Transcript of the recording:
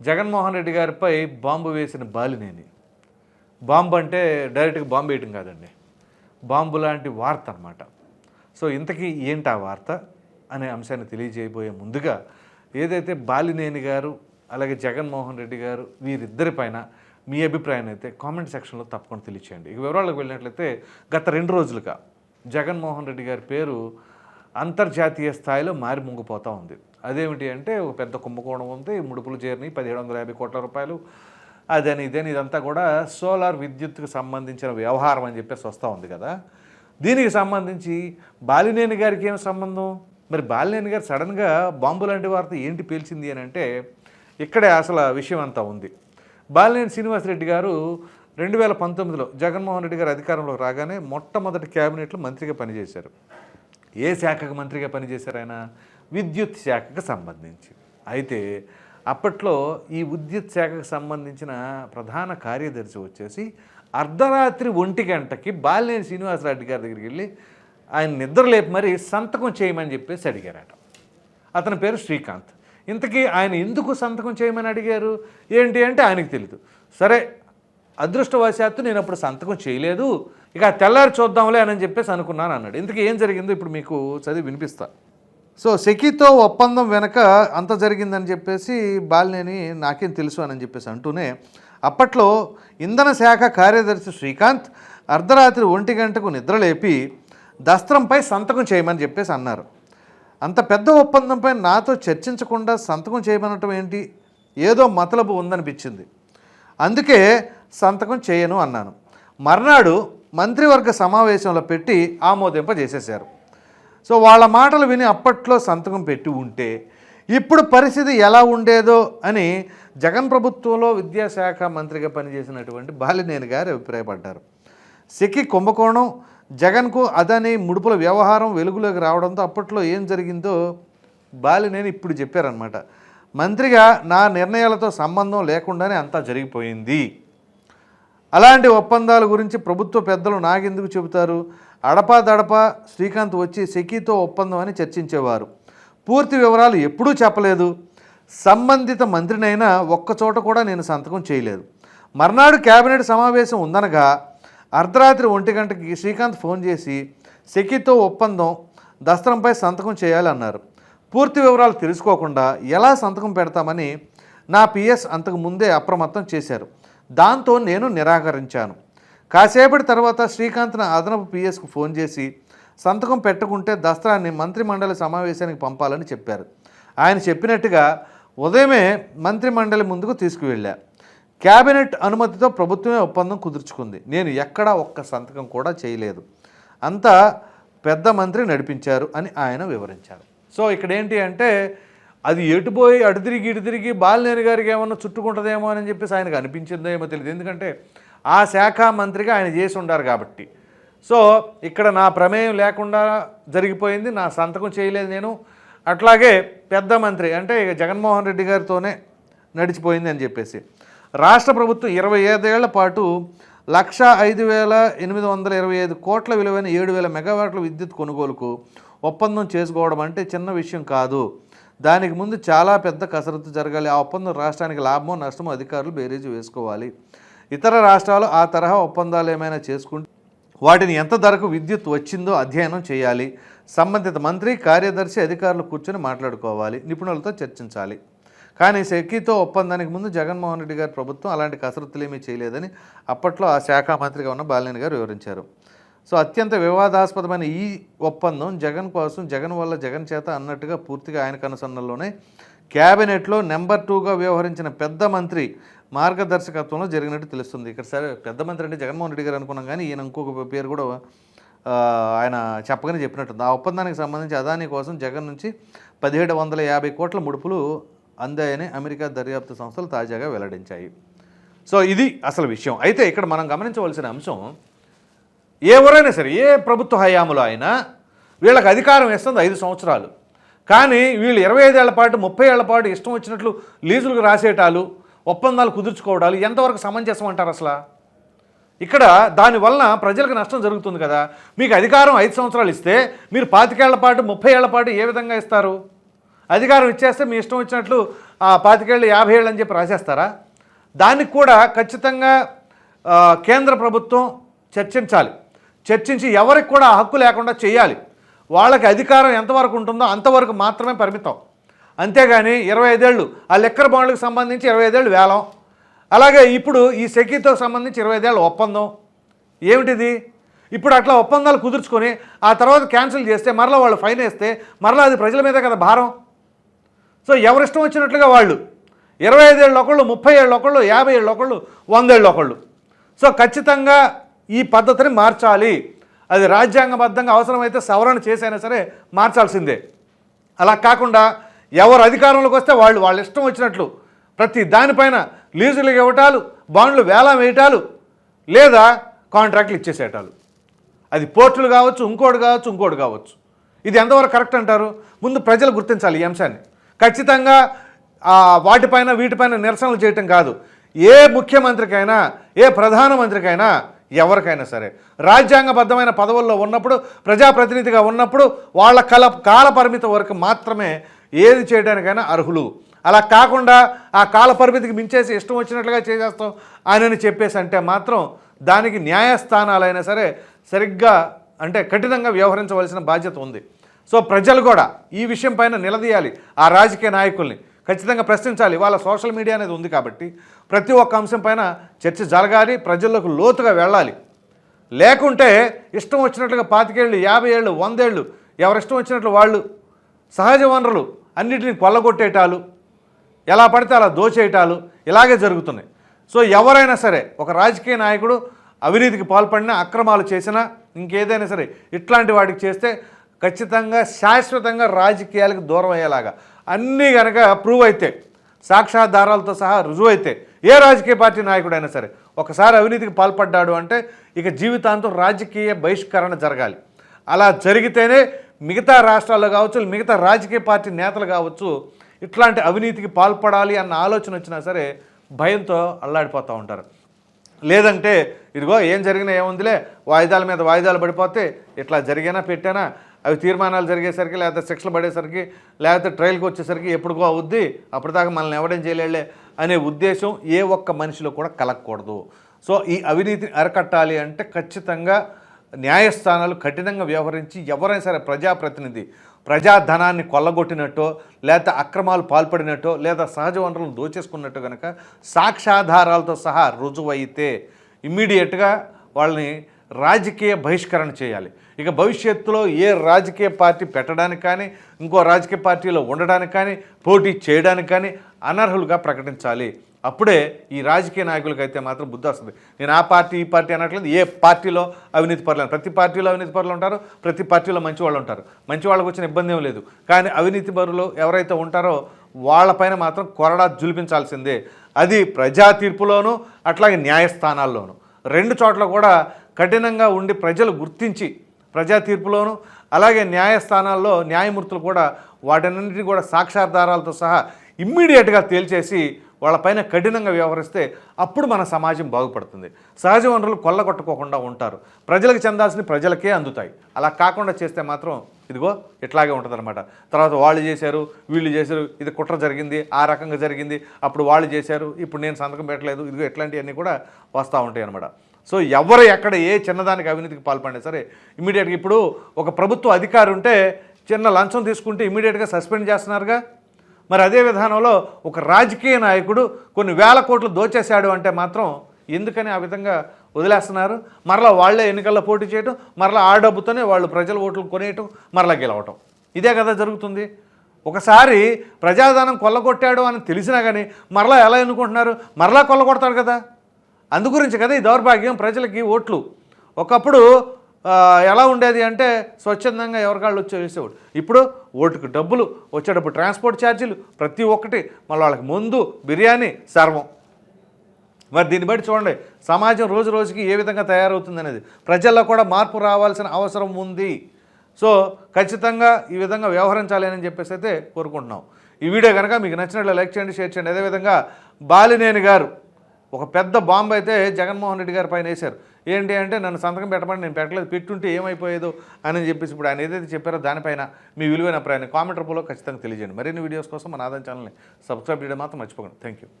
జగన్మోహన్ రెడ్డి గారిపై బాంబు వేసిన బాలినేని బాంబు అంటే డైరెక్ట్గా బాంబు వేయటం కాదండి. బాంబు లాంటి వార్త అనమాట సో ఇంతకీ ఏంటి ఆ వార్త అనే అంశాన్ని తెలియజేయబోయే ముందుగా ఏదైతే బాలినేని గారు అలాగే జగన్మోహన్ రెడ్డి గారు వీరిద్దరిపైన మీ అభిప్రాయాన్ని అయితే కామెంట్ సెక్షన్లో తప్పకుండా తెలియచేయండి. ఇక వివరాలకు వెళ్ళినట్లయితే గత రెండు రోజులుగా జగన్మోహన్ రెడ్డి గారి పేరు అంతర్జాతీయ స్థాయిలో మారి ముంగిపోతూ ఉంది. అదేమిటి అంటే ఒక పెద్ద కుంభకోణం ఉంది ముడుపులు చేరినాయి పదిహేడు వందల యాభై కోట్ల రూపాయలు. అదని ఇదని ఇదంతా కూడా సోలార్ విద్యుత్కు సంబంధించిన వ్యవహారం అని చెప్పేసి వస్తూ ఉంది కదా. దీనికి సంబంధించి బాలినేని గారికి ఏం సంబంధం? మరి బాలినేని గారు సడన్గా బాంబు లాంటి వార్త ఏంటి పేల్చింది అని అంటే ఇక్కడే అసలు విషయం అంతా ఉంది. బాలినేని శ్రీనివాసరెడ్డి గారు రెండు వేల పంతొమ్మిదిలో జగన్మోహన్ రెడ్డి గారు అధికారంలోకి రాగానే మొట్టమొదటి క్యాబినెట్లో మంత్రిగా పనిచేశారు. ఏ శాఖకు మంత్రిగా పనిచేశారు ఆయన? విద్యుత్ శాఖకు సంబంధించి అయితే అప్పట్లో ఈ విద్యుత్ శాఖకు సంబంధించిన ప్రధాన కార్యదర్శి వచ్చేసి అర్ధరాత్రి ఒంటి గంటకి బాలినేని శ్రీనివాసరెడ్డి గారి దగ్గరికి వెళ్ళి ఆయన నిద్రలేపి మరి సంతకం చేయమని చెప్పేసి అడిగారట. అతని పేరు శ్రీకాంత్. ఇంతకీ ఆయన ఎందుకు సంతకం చేయమని అడిగారు? ఏంటి అంటే ఆయనకు తెలియదు సరే అదృష్టవశాత్తు నేను అప్పుడు సంతకం చేయలేదు. ఇక తెల్లారి చూద్దాంలే అని చెప్పేసి అనుకున్నాను అన్నాడు. ఇంతకీ ఏం జరిగిందో ఇప్పుడు మీకు చదివి వినిపిస్తాను సో సెకితో ఒప్పందం వెనక అంత జరిగిందని చెప్పేసి బాలినేని నాకేం తెలుసు అని చెప్పేసి అంటూనే అప్పట్లో ఇంధన శాఖ కార్యదర్శి శ్రీకాంత్ అర్ధరాత్రి ఒంటి గంటకు నిద్రలేపి దస్త్రంపై సంతకం చేయమని చెప్పేసి అన్నారు. అంత పెద్ద ఒప్పందంపై నాతో చర్చించకుండా సంతకం చేయమనటం ఏంటి? ఏదో మతలబు ఉందనిపించింది. అందుకే సంతకం చేయను అన్నాను. మర్నాడు మంత్రివర్గ సమావేశంలో పెట్టి ఆమోదింపజేసేశారు. సో వాళ్ళ మాటలు విని అప్పట్లో సంతకం పెట్టి ఉంటే ఇప్పుడు పరిస్థితి ఎలా ఉండేదో అని జగన్ ప్రభుత్వంలో విద్యాశాఖ మంత్రిగా పనిచేసినటువంటి బాలినేని గారు అభిప్రాయపడ్డారు. సిక్కి కుంభకోణం జగన్కు అదని ముడుపుల వ్యవహారం వెలుగులోకి రావడంతో అప్పట్లో ఏం జరిగిందో బాలినేని ఇప్పుడు చెప్పారనమాట మంత్రిగా నా నిర్ణయాలతో సంబంధం లేకుండానే అంతా జరిగిపోయింది. అలాంటి ఒప్పందాల గురించి ప్రభుత్వ పెద్దలు నాకెందుకు చెబుతారు? అడపా దడపా శ్రీకాంత్ వచ్చి సెకీతో ఒప్పందం అని చర్చించేవారు. పూర్తి వివరాలు ఎప్పుడూ చెప్పలేదు. సంబంధిత మంత్రినైనా ఒక్కచోట కూడా నేను సంతకం చేయలేదు. మర్నాడు కేబినెట్ సమావేశం ఉందనగా అర్ధరాత్రి ఒంటి గంటకి శ్రీకాంత్ ఫోన్ చేసి సెకీతో ఒప్పందం దస్త్రంపై సంతకం చేయాలన్నారు. పూర్తి వివరాలు తెలుసుకోకుండా ఎలా సంతకం పెడతామని నా పిఎస్ అంతకు ముందే అప్రమత్తం చేశారు. దాంతో నేను నిరాకరించాను. కాసేపటి తర్వాత శ్రీకాంత్ అదనపు పిఎస్కు ఫోన్ చేసి సంతకం పెట్టుకుంటే దస్త్రాన్ని మంత్రిమండలి సమావేశానికి పంపాలని చెప్పారు. ఆయన చెప్పినట్టుగా ఉదయమే మంత్రిమండలి ముందుకు తీసుకువెళ్ళా. క్యాబినెట్ అనుమతితో ప్రభుత్వమే ఒప్పందం కుదుర్చుకుంది. నేను ఎక్కడా ఒక్క సంతకం కూడా చేయలేదు. అంతా పెద్ద మంత్రి నడిపించారు అని ఆయన వివరించారు. సో ఇక్కడ ఏంటి అంటే అది ఎటుపోయి అటు తిరిగి ఇటు తిరిగి బాలినేని గారికి ఏమన్నా చుట్టుకుంటుందేమో అని చెప్పేసి ఆయనకు అనిపించిందో ఏమో తెలియదు. ఎందుకంటే ఆ శాఖ మంత్రిగా ఆయన చేసి ఉండారు కాబట్టి. సో ఇక్కడ నా ప్రమేయం లేకుండా జరిగిపోయింది నా సంతకం చేయలేదు నేను. అట్లాగే పెద్ద మంత్రి అంటే ఇక జగన్మోహన్ రెడ్డి గారితోనే నడిచిపోయింది అని చెప్పేసి. రాష్ట్ర ప్రభుత్వం ఇరవై ఐదేళ్ళ పాటు లక్ష ఐదు వేల ఎనిమిది వందల ఇరవై ఐదు కోట్ల విలువైన ఏడు వేల మెగావాట్ల విద్యుత్ కొనుగోలుకు ఒప్పందం చేసుకోవడం అంటే చిన్న విషయం కాదు. దానికి ముందు చాలా పెద్ద కసరత్తు జరగాలి. ఆ ఒప్పందం రాష్ట్రానికి లాభమో నష్టమో అధికారులు బేరీజు వేసుకోవాలి. ఇతర రాష్ట్రాలు ఆ తరహా ఒప్పందాలు ఏమైనా చేసుకుంటే వాటిని ఎంత ధరకు విద్యుత్ వచ్చిందో అధ్యయనం చేయాలి. సంబంధిత మంత్రి కార్యదర్శి అధికారులు కూర్చొని మాట్లాడుకోవాలి. నిపుణులతో చర్చించాలి. కానీ సెకీతో ఒప్పందానికి ముందు జగన్మోహన్ రెడ్డి గారి ప్రభుత్వం అలాంటి కసరత్తులు ఏమీ చేయలేదని అప్పట్లో ఆ శాఖ మంత్రిగా ఉన్న బాలినేని గారు వివరించారు. సో అత్యంత వివాదాస్పదమైన ఈ ఒప్పందం జగన్ కోసం జగన్ వల్ల జగన్ చేత అన్నట్టుగా పూర్తిగా ఆయన కనుసన్నల్లోనే క్యాబినెట్లో నెంబర్ టూగా వ్యవహరించిన పెద్ద మంత్రి మార్గదర్శకత్వంలో జరిగినట్టు తెలుస్తుంది. ఇక్కడ సరే పెద్ద మంత్రి అంటే జగన్మోహన్ రెడ్డి గారు అనుకున్నాం కానీ ఈయన ఇంకొక పేరు కూడా ఆయన చెప్పగానే చెప్పినట్టుంది. ఆ ఒప్పందానికి సంబంధించి అదానీ కోసం జగన్ నుంచి పదిహేడు వందల యాభై కోట్ల ముడుపులు అందాయని అమెరికా దర్యాప్తు సంస్థలు తాజాగా వెల్లడించాయి. సో ఇది అసలు విషయం. అయితే ఇక్కడ మనం గమనించవలసిన అంశం ఎవరైనా సరే ఏ ప్రభుత్వ హయాములో అయినా వీళ్ళకి అధికారం ఇస్తుంది ఐదు సంవత్సరాలు. కానీ వీళ్ళు ఇరవై ఐదేళ్ళ పాటు ముప్పై ఏళ్ళ పాటు ఇష్టం వచ్చినట్లు లీజులకు రాసేటాలు ఒప్పందాలు కుదుర్చుకోవడాలు ఎంతవరకు సమంజసం అంటారు అసలు? ఇక్కడ దానివలన ప్రజలకు నష్టం జరుగుతుంది కదా. మీకు అధికారం ఐదు సంవత్సరాలు ఇస్తే మీరు పాతికేళ్ళ పాటు ముప్పై ఏళ్ళ పాటు ఏ విధంగా ఇస్తారు? అధికారం ఇచ్చేస్తే మీ ఇష్టం వచ్చినట్లు ఆ పాతికేళ్ళు యాభై ఏళ్ళు అని చెప్పి రాసేస్తారా? దానికి కూడా ఖచ్చితంగా కేంద్ర ప్రభుత్వం చర్చించాలి. చర్చించి ఎవరికి కూడా ఆ హక్కు లేకుండా చేయాలి. వాళ్ళకి అధికారం ఎంతవరకు ఉంటుందో అంతవరకు మాత్రమే పరిమితం. అంతేగాని ఇరవై ఐదేళ్ళు ఆ లెక్కర్ బాండ్లకు సంబంధించి ఇరవై ఐదేళ్ళు వేలం. అలాగే ఇప్పుడు ఈ సెకీతో సంబంధించి ఇరవై ఐదేళ్ళ ఒప్పందం. ఏమిటిది? ఇప్పుడు అట్లా ఒప్పందాలు కుదుర్చుకొని ఆ తర్వాత క్యాన్సిల్ చేస్తే మరలా వాళ్ళు ఫైన్ వేస్తే మరలా అది ప్రజల మీదే కదా భారం. సో ఎవరిష్టం వచ్చినట్లుగా వాళ్ళు. ఇరవై ఐదేళ్ళు ఒకళ్ళు ముప్పై ఏళ్ళు ఒకళ్ళు యాభై ఏళ్ళు ఒకళ్ళు వందేళ్ళు ఒకళ్ళు. సో ఖచ్చితంగా ఈ పద్ధతిని మార్చాలి. అది రాజ్యాంగబద్ధంగా అవసరమైతే సవరణ చేసైనా సరే మార్చాల్సిందే. అలా కాకుండా ఎవరు అధికారంలోకి వస్తే వాళ్ళు వాళ్ళ ఇష్టం వచ్చినట్లు ప్రతి దానిపైన లీజులు ఇవ్వటాలు బాండ్లు వేలం వేయటాలు లేదా కాంట్రాక్ట్లు ఇచ్చేసేటాలు అది పోర్టులు కావచ్చు ఇంకోటి కావచ్చు ఇంకోటి కావచ్చు. ఇది ఎంతవరకు కరెక్ట్ అంటారు? ముందు ప్రజలు గుర్తించాలి ఈ అంశాన్ని. ఖచ్చితంగా వాటిపైన వీటిపైన నిరసనలు చేయటం కాదు. ఏ ముఖ్యమంత్రికైనా ఏ ప్రధానమంత్రికైనా ఎవరికైనా సరే రాజ్యాంగబద్ధమైన పదవుల్లో ఉన్నప్పుడు ప్రజాప్రతినిధిగా ఉన్నప్పుడు వాళ్ళ కల కాల పరిమితి వరకు మాత్రమే ఏది చేయడానికైనా అర్హులు. అలా కాకుండా ఆ కాల పరిమితికి మించేసి ఇష్టం వచ్చినట్లుగా చేసేస్తాం ఆయనని చెప్పేసి అంటే మాత్రం దానికి న్యాయస్థానాలైనా సరే సరిగ్గా అంటే కఠినంగా వ్యవహరించవలసిన బాధ్యత ఉంది. సో ప్రజలు కూడా ఈ విషయం పైన నిలదీయాలి. ఆ రాజకీయ నాయకుల్ని ఖచ్చితంగా ప్రశ్నించాలి. వాళ్ళ సోషల్ మీడియా అనేది ఉంది కాబట్టి ప్రతి ఒక్క అంశం పైన చర్చ జరగాలి ప్రజల్లోకి లోతుగా వెళ్ళాలి. లేకుంటే ఇష్టం వచ్చినట్లుగా పాతికేళ్ళు యాభై ఏళ్ళు వందేళ్ళు ఎవరిష్టం వచ్చినట్లు వాళ్ళు సహజ వనరులు అన్నిటిని కొల్లగొట్టేటాలు ఎలా పడితే అలా దోచేయటాలు ఇలాగే జరుగుతున్నాయి. సో ఎవరైనా సరే ఒక రాజకీయ నాయకుడు అవినీతికి పాల్పడినా అక్రమాలు చేసినా ఇంకేదైనా సరే ఇట్లాంటి వాటికి చేస్తే ఖచ్చితంగా శాశ్వతంగా రాజకీయాలకు దూరం అయ్యేలాగా. అన్నీ కనుక ప్రూవ్ అయితే సాక్ష్యాధారాలతో సహా రుజువు అయితే ఏ రాజకీయ పార్టీ నాయకుడైనా సరే ఒకసారి అవినీతికి పాల్పడ్డాడు అంటే ఇక జీవితాంతం రాజకీయ బహిష్కరణ జరగాలి. అలా జరిగితేనే మిగతా రాష్ట్రాల్లో కావచ్చు మిగతా రాజకీయ పార్టీ నేతలు కావచ్చు ఇట్లాంటి అవినీతికి పాల్పడాలి అన్న ఆలోచన వచ్చినా సరే భయంతో అల్లాడిపోతూ ఉంటారు. లేదంటే ఇదిగో ఏం జరిగినా ఏముందిలే వాయిదాల మీద వాయిదాలు పడిపోతే ఇట్లా జరిగినా పెట్టానా అవి తీర్మానాలు జరిగేసరికి లేకపోతే శిక్షలు పడేసరికి లేకపోతే ట్రయల్కి వచ్చేసరికి ఎప్పుడుకో అవుద్ది అప్పటిదాకా మనల్ని ఎవడేం చేయలేలే అనే ఉద్దేశం ఏ ఒక్క మనిషిలో కూడా కలగకూడదు. సో ఈ అవినీతిని అరకట్టాలి అంటే ఖచ్చితంగా న్యాయస్థానాలు కఠినంగా వ్యవహరించి ఎవరైనా సరే ప్రజాప్రతినిధి ప్రజాధనాన్ని కొల్లగొట్టినట్టో లేదా అక్రమాలు పాల్పడినట్టో లేదా సహజ వనరులను దోచేసుకున్నట్టు కనుక సాక్ష్యాధారాలతో సహా రుజువైతే ఇమ్మీడియట్గా వాళ్ళని రాజకీయ బహిష్కరణ చేయాలి. ఇక భవిష్యత్తులో ఏ రాజకీయ పార్టీ పెట్టడానికి కానీ ఇంకో రాజకీయ పార్టీలో ఉండడానికి కానీ పోటీ చేయడానికి కానీ అనర్హులుగా ప్రకటించాలి. అప్పుడే ఈ రాజకీయ నాయకులకైతే అయితే మాత్రం బుద్ధి వస్తుంది. నేను ఆ పార్టీ ఈ పార్టీ అనట్లేదు. ఏ పార్టీలో అవినీతి పరులు ప్రతి పార్టీలో అవినీతి పరులు ఉంటారు ప్రతి పార్టీలో మంచి వాళ్ళు ఉంటారు. మంచి వాళ్ళకు వచ్చిన ఇబ్బంది ఏం లేదు. కానీ అవినీతి పరులు ఎవరైతే ఉంటారో వాళ్ళపైన మాత్రం కొరడా జులిపించాల్సిందే. అది ప్రజా తీర్పులోనూ అట్లాగే న్యాయస్థానాల్లోనూ. రెండు చోట్ల కూడా కఠినంగా ఉండి ప్రజలు గుర్తించి ప్రజా తీర్పులోను అలాగే న్యాయస్థానాల్లో న్యాయమూర్తులు కూడా వాటన్నింటినీ కూడా సాక్షాధారాలతో సహా ఇమ్మీడియట్గా తేల్చేసి వాళ్ళపైన కఠినంగా వ్యవహరిస్తే అప్పుడు మన సమాజం బాగుపడుతుంది. సహజ వనరులు కొల్లగొట్టుకోకుండా ఉంటారు. ప్రజలకు చెందాల్సిన ప్రజలకే అందుతాయి. అలా కాకుండా చేస్తే మాత్రం ఇదిగో ఇట్లాగే ఉంటుందన్నమాట. తర్వాత వాళ్ళు చేశారు వీళ్ళు చేశారు ఇది కుట్ర జరిగింది ఆ రకంగా జరిగింది అప్పుడు వాళ్ళు చేశారు ఇప్పుడు నేను సంతకం పెట్టలేదు ఇదిగో ఇట్లాంటివన్నీ కూడా వస్తూ ఉంటాయి అన్నమాట సో ఎవరు ఎక్కడ ఏ చిన్నదానికి అవినీతికి పాల్పడినా సరే ఇమీడియట్గా ఇప్పుడు ఒక ప్రభుత్వ అధికారి ఉంటే చిన్న లంచం తీసుకుంటే ఇమీడియట్గా సస్పెండ్ చేస్తున్నారుగా? మరి అదే విధానంలో ఒక రాజకీయ నాయకుడు కొన్ని వేల కోట్లు దోచేశాడు అంటే మాత్రం ఎందుకని ఆ విధంగా వదిలేస్తున్నారు? మరలా వాళ్ళే ఎన్నికల్లో పోటీ చేయటం మరలా ఆ డబ్బుతోనే వాళ్ళు ప్రజల ఓట్లు కొనేయటం మరలా గెలవటం. ఇదే కదా జరుగుతుంది. ఒకసారి ప్రజాధనం కొల్లగొట్టాడు అని తెలిసినా కానీ మరలా ఎలా ఎన్నుకుంటున్నారు? మరలా కొల్లగొడతాడు కదా. అందుగురించి కదా ఈ దౌర్భాగ్యం ప్రజలకి ఓట్లు. ఒకప్పుడు ఎలా ఉండేది అంటే స్వచ్ఛందంగా ఎవరికాళ్ళు వచ్చి వేసేవాడు. ఇప్పుడు ఓటుకు డబ్బులు వచ్చేటప్పుడు ట్రాన్స్పోర్ట్ ఛార్జీలు ప్రతి ఒక్కటి మళ్ళీ వాళ్ళకి ముందు బిర్యానీ సర్వం. మరి దీన్ని బట్టి చూడండి సమాజం రోజు రోజుకి ఏ విధంగా తయారవుతుంది అనేది ప్రజల్లో కూడా మార్పు రావాల్సిన అవసరం ఉంది. సో ఖచ్చితంగా ఈ విధంగా వ్యవహరించాలి అని చెప్పేసి అయితే కోరుకుంటున్నాం. ఈ వీడియో కనుక మీకు నచ్చినట్లు లైక్ చేయండి షేర్ చేయండి. అదేవిధంగా బాలినేని గారు ఒక పెద్ద బాంబు అయితే జగన్మోహన్ రెడ్డి గారి పైన వేశారు. ఏంటి అంటే నన్ను సంతకం పెట్టమని నేను పెట్టలేదు పెట్టుంటే ఏమైపోయేదో అని చెప్పేసి ఇప్పుడు ఆయన ఏదైతే చెప్పారో దానిపైన మీ విలువైన అభిప్రాయాన్ని కామెంట్ రూపంలో ఖచ్చితంగా తెలియజేయండి. మరిన్ని వీడియోస్ కోసం మన ఆదాయం ఛానల్ని సబ్స్క్రైబ్ చేయడం మాత్రం మర్చిపోకండి. Thank you